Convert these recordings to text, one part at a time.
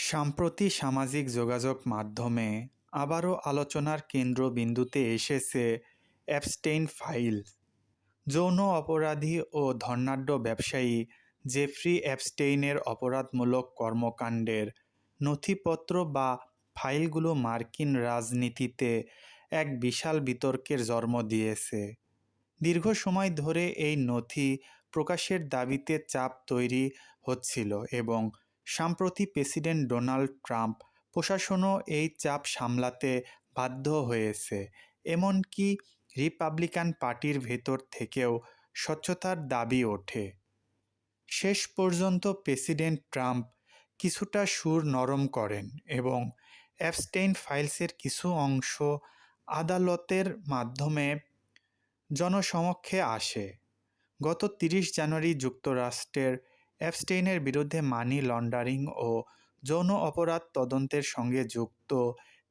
সাম্প্রতি সামাজিক যোগাযোগ মাধ্যমে আবারও আলোচনার কেন্দ্রবিন্দুতে এসেছে অ্যাপস্টেইন ফাইল। যৌন অপরাধী ও ধনাঢ্য ব্যবসায়ী জেফ্রি অ্যাপস্টেইনের অপরাধমূলক কর্মকাণ্ডের নথিপত্র বা ফাইলগুলো মার্কিন রাজনীতিতে এক বিশাল বিতর্কের জন্ম দিয়েছে। দীর্ঘ সময় ধরে এই নথি প্রকাশের দাবিতে চাপ তৈরি হচ্ছিল এবং সাম্প্রতি প্রেসিডেন্ট ডোনাল্ড ট্রাম্প প্রশাসনও এই চাপ সামলাতে বাধ্য হয়েছে। এমনকি রিপাবলিকান পার্টির ভেতর থেকেও স্বচ্ছতার দাবি ওঠে। শেষ পর্যন্ত প্রেসিডেন্ট ট্রাম্প কিছুটা সুর নরম করেন এবং অ্যাবস্টেইন ফাইলসের কিছু অংশ আদালতের মাধ্যমে জনসমক্ষে আসে। গত তিরিশ জানুয়ারি যুক্তরাষ্ট্রের অ্যাবস্টেইনের বিরুদ্ধে মানি লন্ডারিং ও যৌন অপরাধ তদন্তের সঙ্গে যুক্ত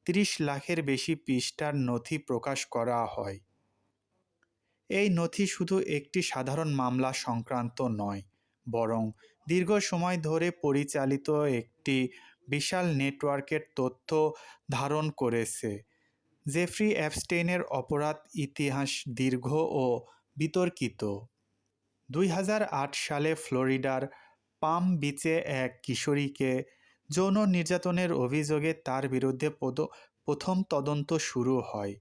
তিরিশ লাখের বেশি পৃষ্ঠার নথি প্রকাশ করা হয়। এই নথি শুধু একটি সাধারণ মামলা সংক্রান্ত নয়, বরং দীর্ঘ সময় ধরে পরিচালিত একটি বিশাল নেটওয়ার্কের তথ্য ধারণ করেছে। জেফ্রি অ্যাপস্টেইনের অপরাধ ইতিহাস দীর্ঘ ও বিতর্কিত। দুই হাজার আট সালে ফ্লোরিডার পাম বিচে এক কিশোরীকে যৌন নির্যাতনের অভিযোগে তার বিরুদ্ধে প্রথম তদন্ত শুরু হয়।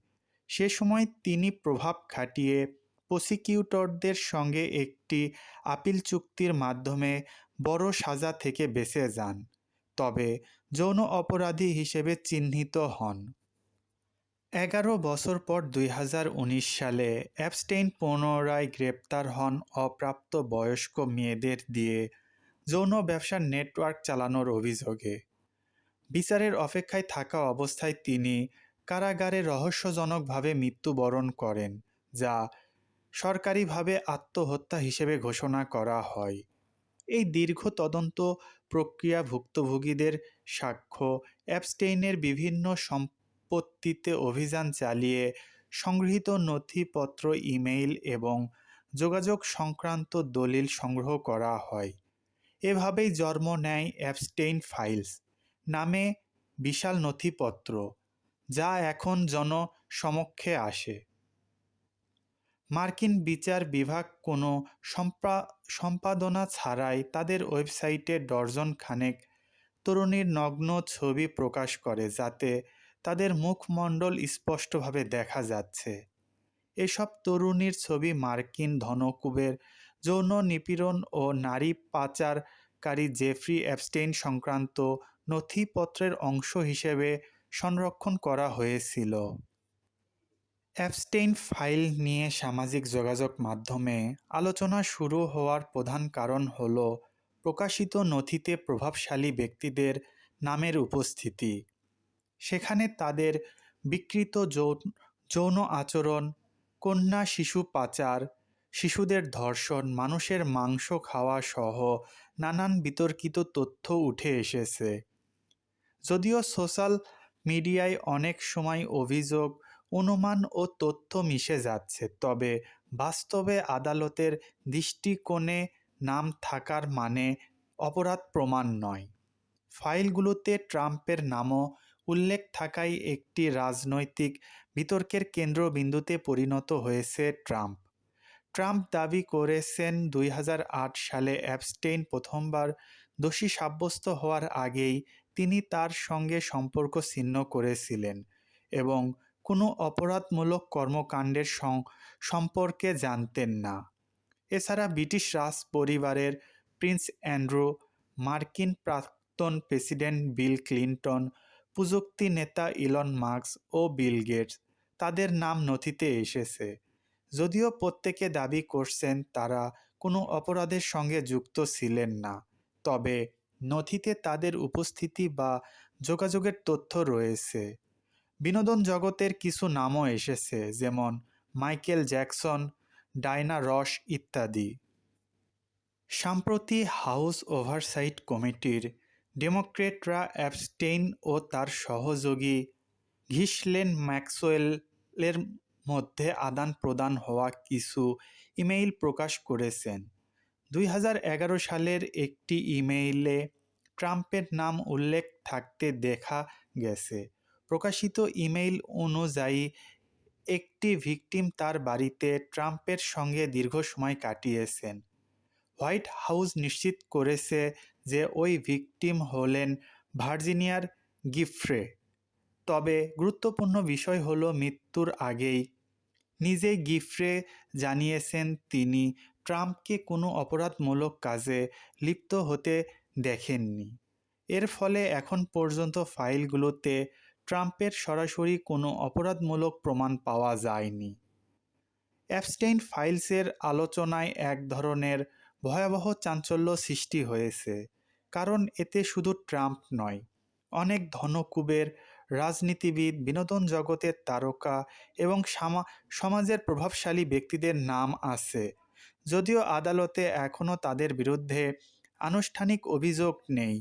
সে সময় তিনি প্রভাব খাটিয়ে প্রসিকিউটরদের সঙ্গে একটি আপিল চুক্তির মাধ্যমে বড় সাজা থেকে বেঁচে যান, তবে যৌন অপরাধী হিসেবে চিহ্নিত হন। এগারো বছর পর দুই হাজার উনিশ সালে অ্যাবস্টেইন পুনরায় গ্রেপ্তার হন অপ্রাপ্ত বয়স্ক মেয়েদের দিয়ে যৌন ব্যবসার নেটওয়ার্ক চালানোর অভিযোগে। বিচারের অপেক্ষায় থাকা অবস্থায় তিনি কারাগারে রহস্যজনকভাবে মৃত্যুবরণ করেন, যা সরকারিভাবে আত্মহত্যা হিসেবে ঘোষণা করা হয়। এই দীর্ঘ তদন্ত প্রক্রিয়া ভুক্তভোগীদের সাক্ষ্য অ্যাবস্টেইনের বিভিন্ন সম্পত্তিতে অভিযান চালিয়ে সংগৃহীত নথিপত্র, ইমেইল এবং যোগাযোগ সংক্রান্ত দলিল সংগ্রহ করা হয়। এভাবেই জন্ম নেয় অ্যাবস্টেইন ফাইলস নামে বিশাল নথিপত্র, যা এখন জনসমক্ষে আসে। মার্কিন বিচার বিভাগ কোনো সম্পাদনা ছাড়াই তাদের ওয়েবসাইটে ডর্জন খানেক তরুণীর নগ্ন ছবি প্রকাশ করে, যাতে তাদের মুখমণ্ডল স্পষ্টভাবে দেখা যাচ্ছে। এসব তরুণীর ছবি মার্কিন ধনকুবের যৌন নিপীড়ন ও নারী পাচারকারী জেফ্রি অ্যাবস্টেইন সংক্রান্ত নথিপত্রের অংশ হিসেবে সংরক্ষণ করা হয়েছিল। অ্যাবস্টেইন ফাইল নিয়ে সামাজিক যোগাযোগ মাধ্যমে আলোচনা শুরু হওয়ার প্রধান কারণ হল প্রকাশিত নথিতে প্রভাবশালী ব্যক্তিদের নামের উপস্থিতি। সেখানে তাদের বিকৃত যৌন আচরণ, কন্যা শিশু পাচার, শিশুদের ধর্ষণ, মানুষের মাংস খাওয়া সহ নানান বিতর্কিত তথ্য উঠে এসেছে। যদিও সোশ্যাল মিডিয়ায় অনেক সময় অভিযোগ, অনুমান ও তথ্য মিশে যাচ্ছে, তবে বাস্তবে আদালতের দৃষ্টিকোণে নাম থাকার মানে অপরাধ প্রমাণ নয়। ফাইলগুলোতে ট্রাম্পের নামও উল্লেখ থাকায় একটি রাজনৈতিক বিতর্কের কেন্দ্রবিন্দুতে পরিণত হয়েছে ট্রাম্প। ট্রাম্প দাবি করেছেন দুই হাজার আট সালে অ্যাবস্টেইন প্রথমবার দোষী সাব্যস্ত হওয়ার আগেই তিনি তার সঙ্গে সম্পর্ক ছিন্ন করেছিলেন এবং কোনো অপরাধমূলক কর্মকাণ্ডের সম্পর্কে জানতেন না। এছাড়া ব্রিটিশ রাজ পরিবারের প্রিন্স অ্যান্ড্রু মার্কিন প্রাক্তন প্রেসিডেন্ট বিল ক্লিন্টন প্রযুক্তি নেতা ইলন মার্কস ও বিল গেটস, তাদের নাম নথিতে এসেছে। যদিও প্রত্যেকে দাবি করছেন তারা কোনো অপরাধের সঙ্গে যুক্ত ছিলেন না, তবে নথিতে তাদের উপস্থিতি বা যোগাযোগের তথ্য রয়েছে। বিনোদন জগতের কিছু নামও এসেছে, যেমন মাইকেল জ্যাকসন, ডায়না রস ইত্যাদি। সম্প্রতি হাউস ওভারসাইট কমিটির ডেমোক্রেটরা অ্যাবস্টেইন ও তার সহযোগী ঘিসলেন ম্যাক্সওয়েলের মধ্যে আদান প্রদান হওয়া কিছু ইমেইল প্রকাশ করেছেন। দুই হাজার এগারো সালের একটি ইমেইলে ট্রাম্পের নাম উল্লেখ থাকতে দেখা গেছে। প্রকাশিত ইমেইল অনুযায়ী, একটি ভিকটিম তার বাড়িতে ট্রাম্পের সঙ্গে দীর্ঘ সময় কাটিয়েছেন। হোয়াইট হাউস নিশ্চিত করেছে যে ওই ভিকটিম হলেন ভার্জিনিয়ার গিফ্রে। তবে গুরুত্বপূর্ণ বিষয় হলো মৃত্যুর আগেই। নিজেই গিফ্রে জানিয়েছেন তিনি, ট্রাম্পকে কোনো অপরাধমূলক কাজে লিপ্ত হতে দেখেননি। এর ফলে এখন পর্যন্ত ফাইলগুলোতে ট্রাম্পের সরাসরি কোনো অপরাধমূলক প্রমাণ পাওয়া যায়নি। অ্যাবস্টেইন ফাইলসের আলোচনায় এক ধরনের ভয়াবহ চাঞ্চল্য সৃষ্টি হয়েছে, কারণ এতে শুধু ট্রাম্প নয়, অনেক ধনকুবের রাজনীতিবিদ, বিনোদন জগতের তারকা এবং সমাজের প্রভাবশালী ব্যক্তিদের নাম আছে, যদিও আদালতে এখনও তাদের বিরুদ্ধে আনুষ্ঠানিক অভিযোগ নেই,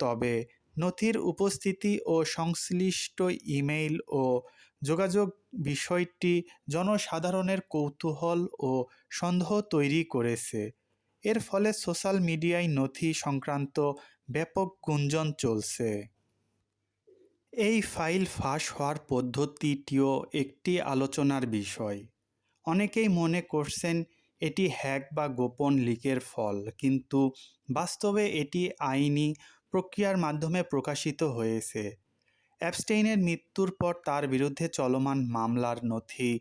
তবে নথির উপস্থিতি ও সংশ্লিষ্ট ইমেইল ও যোগাযোগ বিষয়টি জনসাধারণের কৌতূহল ও সন্দেহ তৈরি করেছে। এর ফলে সোশ্যাল মিডিয়ায় নথি সংক্রান্ত ব্যাপক গুঞ্জন চলছে। এই ফাইল ফাঁস হওয়ার পদ্ধতিটিও একটি আলোচনার বিষয়। অনেকেই মনে করছেন এটি হ্যাক বা গোপন লিকের ফল, কিন্তু বাস্তবে এটি আইনি প্রক্রিয়ার মাধ্যমে প্রকাশিত হয়েছে। অ্যাবস্টেইনের মৃত্যুর পর তার বিরুদ্ধে চলমান মামলার নথি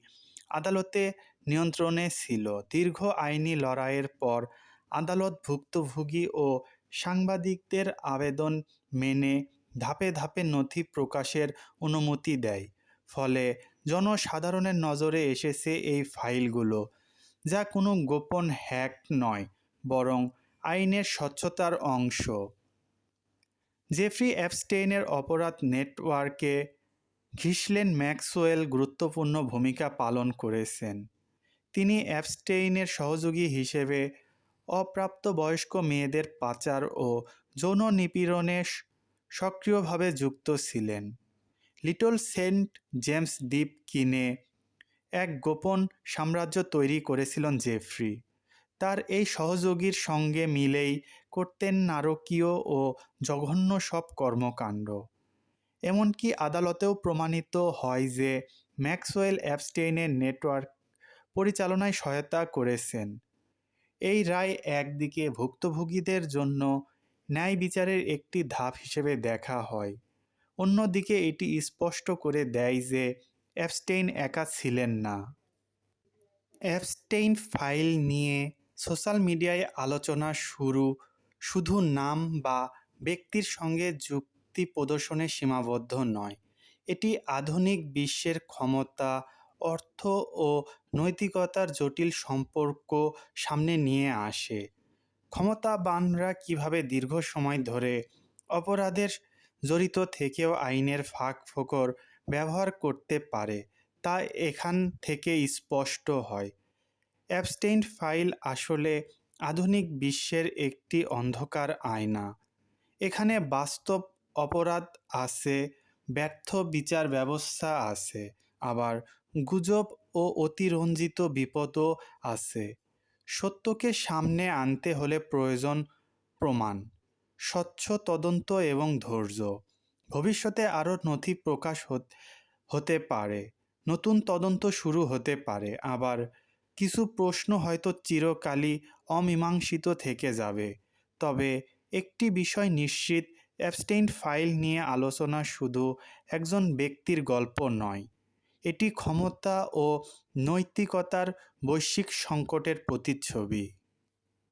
আদালতে নিয়ন্ত্রণে ছিল। দীর্ঘ আইনি লড়াইয়ের পর আদালত ভুক্তভোগী ও সাংবাদিকদের আবেদন মেনে ধাপে ধাপে নথি প্রকাশের অনুমতি দেয়। ফলে জনসাধারণের নজরে এসেছে এই ফাইলগুলো। যা কোনো গোপন হ্যাক নয়, বরং আইনের স্বচ্ছতার অংশ। জেফ্রি অ্যাপস্টেইনের অপরাধ নেটওয়ার্কে ঘিসলেন ম্যাক্সওয়েল গুরুত্বপূর্ণ ভূমিকা পালন করেছেন। তিনি অ্যাপস্টেইনের সহযোগী হিসেবে অপ্রাপ্তবয়স্ক মেয়েদের পাচার ও যৌন নিপীড়নে সক্রিয়ভাবে যুক্ত ছিলেন। লিটল সেন্ট জেমস দ্বীপ কিনে এক গোপন সাম্রাজ্য তৈরি করেছিলেন জেফ্রি। তার এই সহযোগীর সঙ্গে মিলেই করতেন নারকীয় ও জঘন্য সব কর্মকাণ্ড। এমনকি আদালতেও প্রমাণিত হয় যে ম্যাক্সওয়েল অ্যাপস্টেইনের নেটওয়ার্ক পরিচালনায় সহায়তা করেছেন। এই রায় একদিকে ভুক্তভোগীদের জন্য ন্যায় বিচারের একটি ধাপ হিসেবে দেখা হয়। অন্যদিকে এটি স্পষ্ট করে দেয় যে অ্যাবস্টেইন একা ছিলেন না। অ্যাবস্টেইন ফাইল নিয়ে সোশ্যাল মিডিয়ায় আলোচনা শুরু শুধু নাম বা ব্যক্তির সঙ্গে যুক্তি প্রদর্শনে সীমাবদ্ধ নয়। এটি আধুনিক বিশ্বের ক্ষমতা অর্থ ও নৈতিকতার জটিল সম্পর্ক সামনে নিয়ে আসে। ক্ষমতাবানরা কীভাবে দীর্ঘ সময় ধরে অপরাধের জড়িত থেকেও আইনের ফাঁক ফোকর ব্যবহার করতে পারে, তা এখান থেকে স্পষ্ট হয়। অ্যাবস্টেন্ট ফাইল আসলে আধুনিক বিশ্বের একটি অন্ধকার আয়না। এখানে বাস্তব অপরাধ আছে, ব্যর্থ বিচার ব্যবস্থা আছে, আবার গুজব ও অতিরঞ্জিত বিপদও আছে। সত্যকে সামনে আনতে হলে প্রয়োজন প্রমাণ, স্বচ্ছ তদন্ত এবং ধৈর্য। ভবিষ্যতে আরও নথি প্রকাশ হতে পারে, নতুন তদন্ত শুরু হতে পারে, আবার কিছু প্রশ্ন হয়তো চিরকালই অমীমাংসিত থেকে যাবে। তবে একটি বিষয় নিশ্চিত অ্যাবস্টেইন ফাইল নিয়ে আলোচনা শুধু একজন ব্যক্তির গল্প নয়। এটি ক্ষমতা ও নৈতিকতার বৈশ্বিক সংকটের প্রতিচ্ছবি।